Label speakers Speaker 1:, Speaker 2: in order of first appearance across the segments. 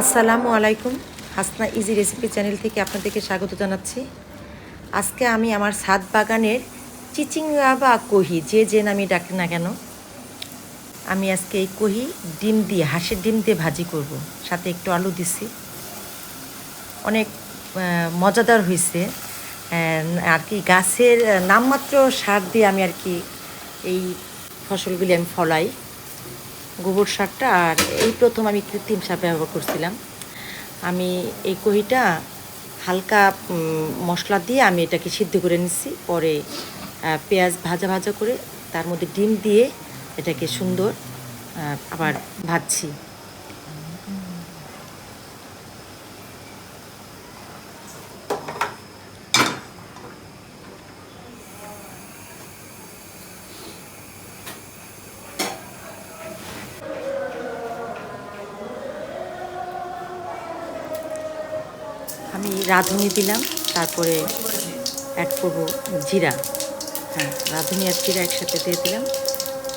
Speaker 1: আসসালামু আলাইকুম। Hasna easy recipe channel থেকে আপনাদেরকে স্বাগত জানাচ্ছি। আজকে আমি আমার ছাদ বাগানের চিচিঙ্গা বা কহি, যে যে নামে ডাকি না কেন, আমি আজকে এই কহি ডিম দিয়ে, হাঁসের ডিম দিয়ে ভাজি করব। সাথে একটু আলু দিছি। অনেক মজাদার হয়েছে আর কি গাছের নামমাত্র সার দিয়ে আমি আর কি এই ফসলগুলি আমি ফলাই। গোবর সারটা আর এই প্রথম আমি কৃত্রিম সার ব্যবহার করছিলাম। আমি এই কহিটা হালকা মশলা দিয়ে আমি এটাকে সিদ্ধ করে নিচ্ছি। পরে পেঁয়াজ ভাজা ভাজা করে তার মধ্যে ডিম দিয়ে এটাকে সুন্দর আবার ভাজছি। আমি রাঁধুনি দিলাম, তারপরে অ্যাড করব জিরা। হ্যাঁ রাঁধুনি আর জিরা একসাথে দিয়ে দিলাম।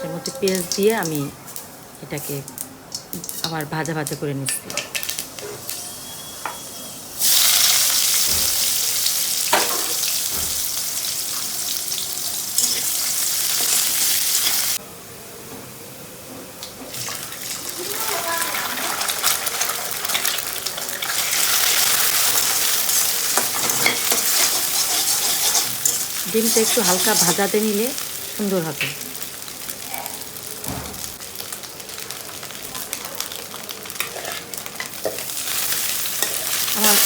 Speaker 1: এর মধ্যে পেঁয়াজ দিয়ে আমি এটাকে আবার ভাজা ভাজা করে নিচ্ছি। ডিমটা একটু হালকা ভাজাতে নিলে সুন্দর হবে। আমার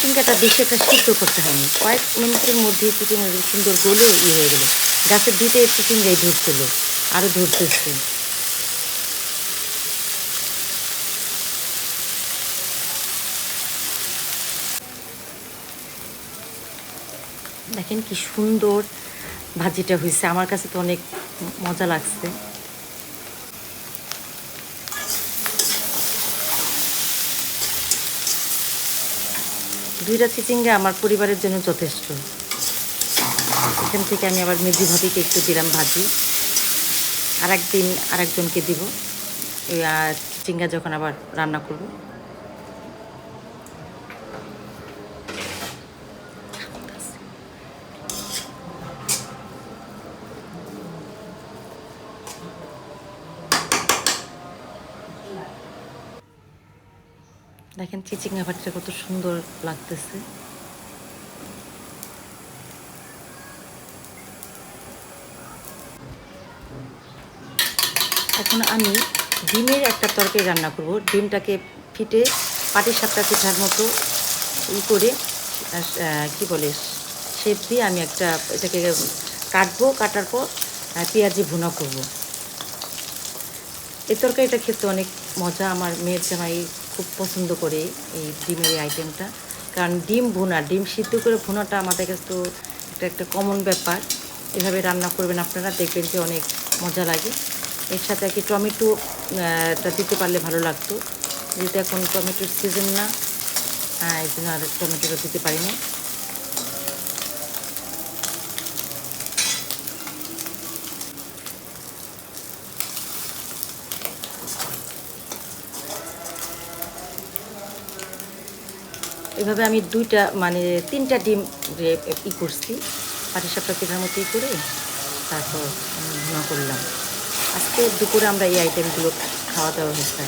Speaker 1: চিকেনটা বেশি একটা সিদ্ধ করতে হয়নি। কয়েক মিনিটের মধ্যে চিকেন সুন্দর গলে ইয়ে হয়ে গেলো। গাছের দুইটাই চিচিঙ্গাই ধরছিল, আরও ধরতেছে দেখেন কি সুন্দর ভাজিটা হয়েছে। আমার কাছে তো অনেক মজা লাগছে। দুইটা চিচিঙ্গা আমার পরিবারের জন্য যথেষ্ট। এখান থেকে আমি আবার মেজি ভাবিকে একটু দিলাম ভাজি। আর একদিন আরেকজনকে দিব। চিচিঙ্গা যখন আবার রান্না করব। দেখেন চিচিঙ্গা ভাজিটা কত সুন্দর লাগতেছে। এখন আমি ডিমের একটা তরকারি রান্না করব। ডিমটাকে ফিটে পাটি সাপটা পিঠার মতো ই করে কি বলে শেপ দিয়ে আমি একটা এটাকে কাটবো, কাটার পর পেঁয়াজি ভুনা করব। এই তরকারিটা খেতে অনেক মজা আমার মেয়ের জামাই খুব পছন্দ করে এই ডিমের আইটেমটা কারণ ডিম ভুনা ডিম সিদ্ধ করে ভুনাটা আমাদের কাছে তো একটা একটা কমন ব্যাপার। এভাবে রান্না করবেন আপনারা দেখবেন যে অনেক মজা লাগে। এর সাথে আর কি টমেটো আহ, দিতে পারলে ভালো লাগতো। যেহেতু এখন টমেটোর সিজন না এই জন্য আর টমেটোটা দিতে পারি এভাবে আমি দুইটা মানে তিনটা ডিম ই করছি। পাটিসাপটা কেনার ই করে তারপর করলাম। আজকে দুপুরে আমরা এই আইটেমগুলো খাওয়া দাওয়া হচ্ছে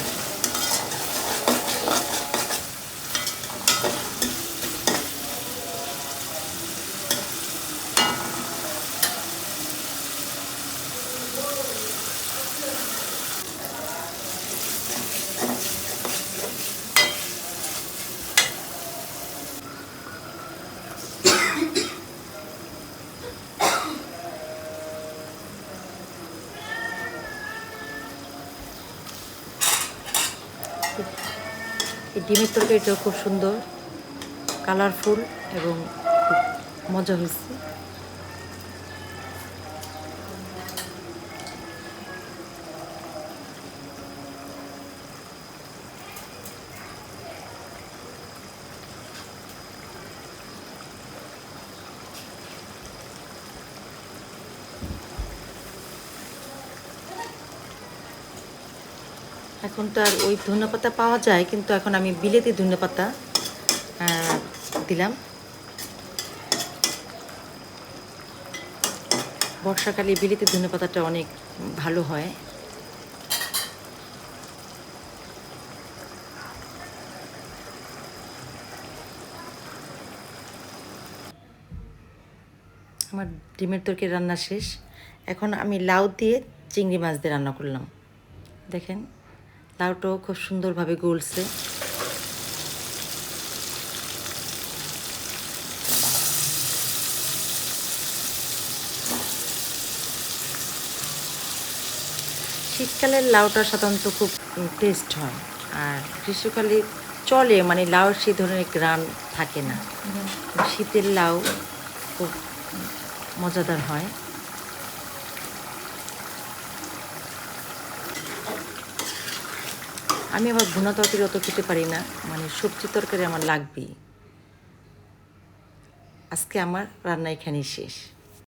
Speaker 1: এই ডিমের তরকারিটাও খুব সুন্দর কালারফুল এবং খুব মজা হয়েছে। এখন তো আর ওই ধনেপাতা পাওয়া যায়, কিন্তু এখন আমি বিলেতি ধনেপাতা দিলাম। বর্ষাকালে বিলেতি ধনেপাতাটা অনেক ভালো হয়। আমার ডিমের তরকারি রান্না শেষ। এখন আমি লাউ দিয়ে চিংড়ি মাছ দিয়ে রান্না করলাম। দেখেন। লাউটাও খুব সুন্দরভাবে গলছে। শীতকালের লাউটা সাধারণত খুব টেস্ট হয় আর গ্রীষ্মকালে চলে মানে লাউর সেই ধরনের গ্রান থাকে না। শীতের লাউ খুব মজাদার হয়। আমি আবার ভুনা তরকারি অত খেতে পারি না। মানে সবজি তরকারি আমার লাগবেই। আজকে আমার রান্না এখানেই শেষ।